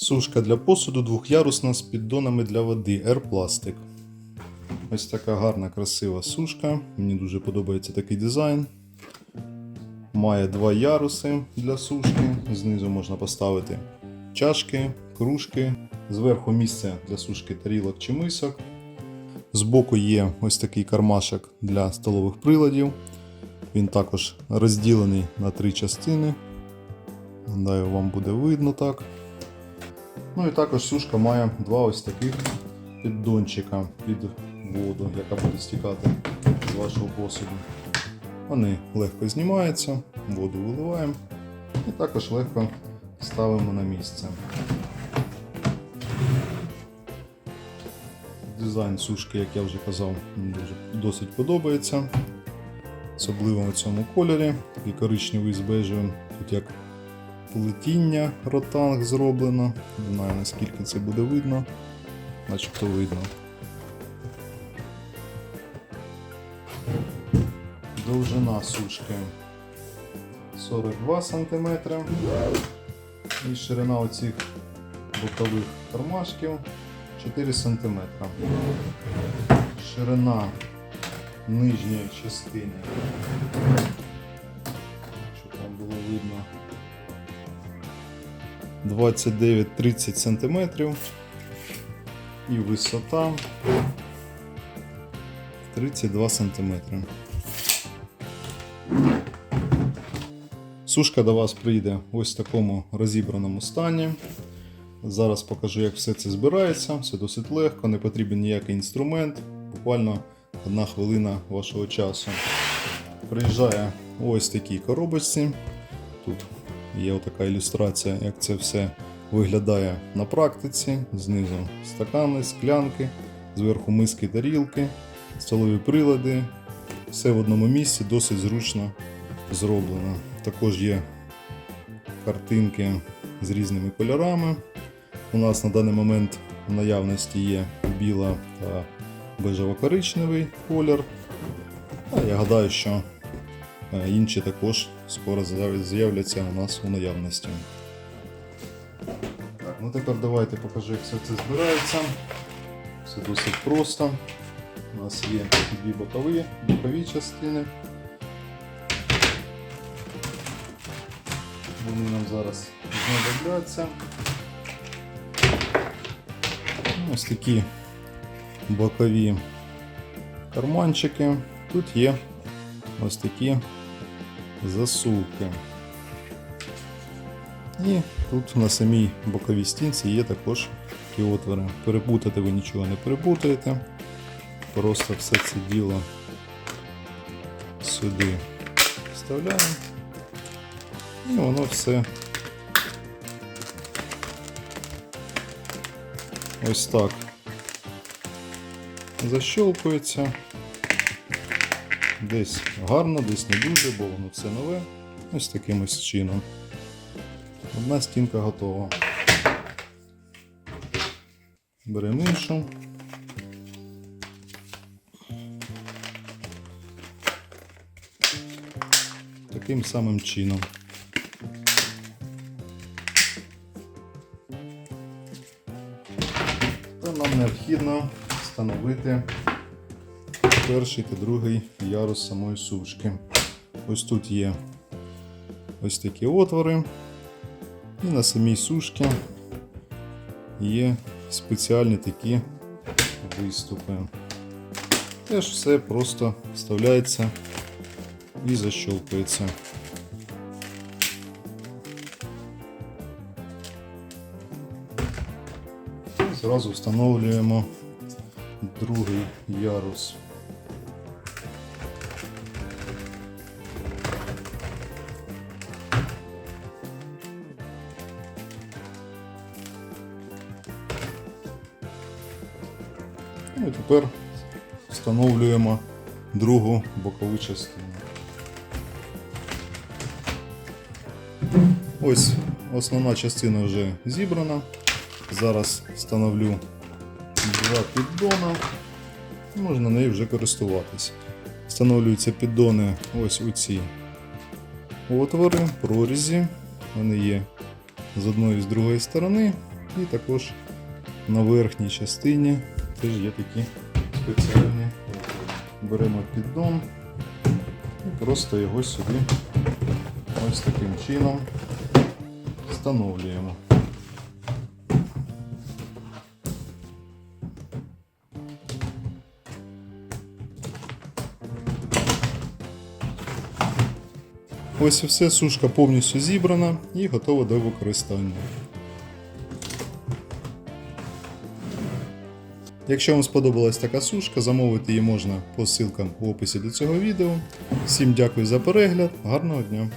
Сушка для посуду двохярусна з піддонами для води Air Plastic. Ось така гарна, красива сушка. Мені дуже подобається такий дизайн. Має два яруси для сушки. Знизу можна поставити чашки, кружки. Зверху місце для сушки тарілок чи мисок. Збоку є ось такий кармашок для столових приладів. Він також розділений на три частини. Гадаю, вам буде видно так. Ну і також сушка має два ось таких піддончика під воду, яка буде стікати з вашого посуду. Вони легко знімаються, воду виливаємо і також легко ставимо на місце. Дизайн сушки, як я вже казав, дуже досить подобається. Особливо на цьому кольорі, такий коричневий з бежевим. Тут як плетіння ротанг зроблено. Не знаю наскільки це буде видно, начебто видно. Довжина сушки 42 см. І ширина оцих бокових кармашків 4 см. Ширина нижньої частини. Щоб там було видно. 29-30 см і висота 32 см. Сушка до вас прийде ось в такому розібраному стані. Зараз покажу, як все це збирається. Все досить легко, не потрібен ніякий інструмент. Буквально одна хвилина вашого часу. Приїжджає ось такій коробочці. Тут Є така ілюстрація, як це все виглядає на практиці. Знизу стакани, склянки, зверху миски, тарілки, столові прилади. Все в одному місці досить зручно зроблено. Також є картинки з різними кольорами. У нас на даний момент в наявності є біла та бежево-коричневий колір. А я гадаю, що Е, Інші також скоро з'являться у нас у наявності. Так, ну тепер давайте покажу, як все це збирається. Все досить просто. У нас є дві бокові, бокові частини. Вони нам зараз знадобляться. Ось такі бокові карманчики. Тут є ось такі засувки. І тут на самій боковій стінці є також такі отвори. Перепутати ви нічого не перепутаєте. Просто все це діло сюди вставляємо. І воно все ось так защолкується. Десь гарно, десь не дуже, бо воно все нове. Ось таким ось чином. Одна стінка готова. Беремо іншу. Таким самим чином. Та нам необхідно встановити перший та другий ярус самої сушки. Ось тут є ось такі отвори. І на самій сушці є спеціальні такі виступи. Теж все просто вставляється і защолкується. І Зразу встановлюємо другий ярус. Ну і тепер встановлюємо другу бокову частину. Ось основна частина вже зібрана. Зараз встановлю два піддона. Можна нею вже користуватись. Встановлюються піддони ось у ці отвори, прорізі. Вони є з одної і з другої сторони. І також на верхній частині теж є такі спеціальні. Беремо піддон і просто його сюди ось таким чином встановлюємо. Ось і все, сушка повністю зібрана і готова до використання. Якщо вам сподобалась така сушка, замовити її можна по ссылкам в описі до цього відео. Всім дякую за перегляд, гарного дня!